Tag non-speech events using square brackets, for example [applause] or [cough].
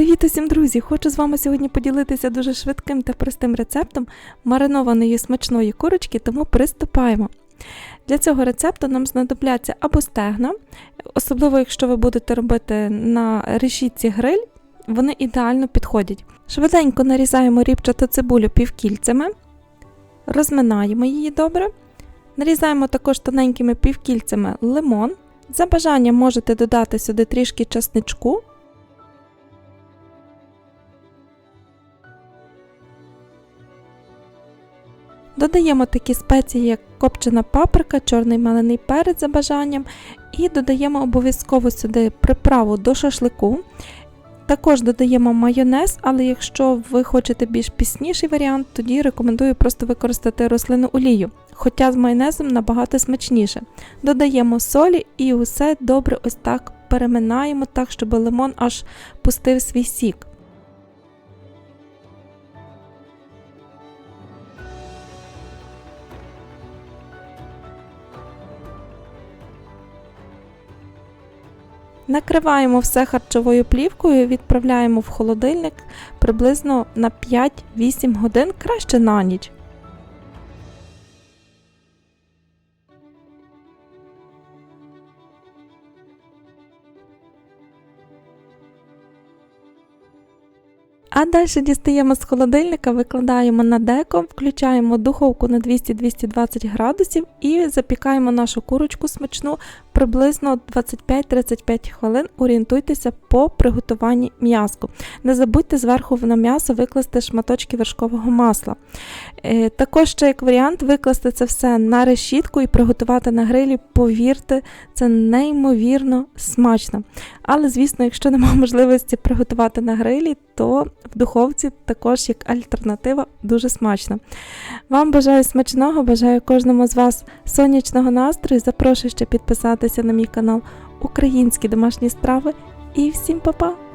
Привіт усім, друзі! Хочу з вами сьогодні поділитися дуже швидким та простим рецептом маринованої смачної курочки, тому приступаємо. Для цього рецепту нам знадобляться або стегна, особливо якщо ви будете робити на решітці гриль, вони ідеально підходять. Швиденько нарізаємо рібчату цибулю півкільцями, розминаємо її добре. Нарізаємо також тоненькими півкільцями лимон. За бажанням можете додати сюди трішки часничку. Додаємо такі спеції, як копчена паприка, чорний мелений перець за бажанням, і додаємо обов'язково сюди приправу до шашлику. Також додаємо майонез, але якщо ви хочете більш пісніший варіант, тоді рекомендую просто використати рослинну олію, хоча з майонезом набагато смачніше. Додаємо солі і усе добре ось так переминаємо, так, щоб лимон аж пустив свій сік. Накриваємо все харчовою плівкою, відправляємо в холодильник приблизно на 5-8 годин, краще на ніч. А далі дістаємо з холодильника, викладаємо на деко, включаємо духовку на 200-220 градусів і запікаємо нашу курочку смачну приблизно 25-35 хвилин. Орієнтуйтеся по приготуванні м'язку. Не забудьте зверху на м'ясо викласти шматочки вершкового масла. Е, також ще як варіант викласти це все на решітку і приготувати на грилі, повірте, це неймовірно смачно. Але, звісно, якщо немає [laughs] можливості приготувати на грилі, то в духовці також як альтернатива дуже смачно. Вам бажаю смачного, бажаю кожному з вас сонячного настрою. Запрошую ще підписатися на мій канал Українські домашні страви. І всім па-па!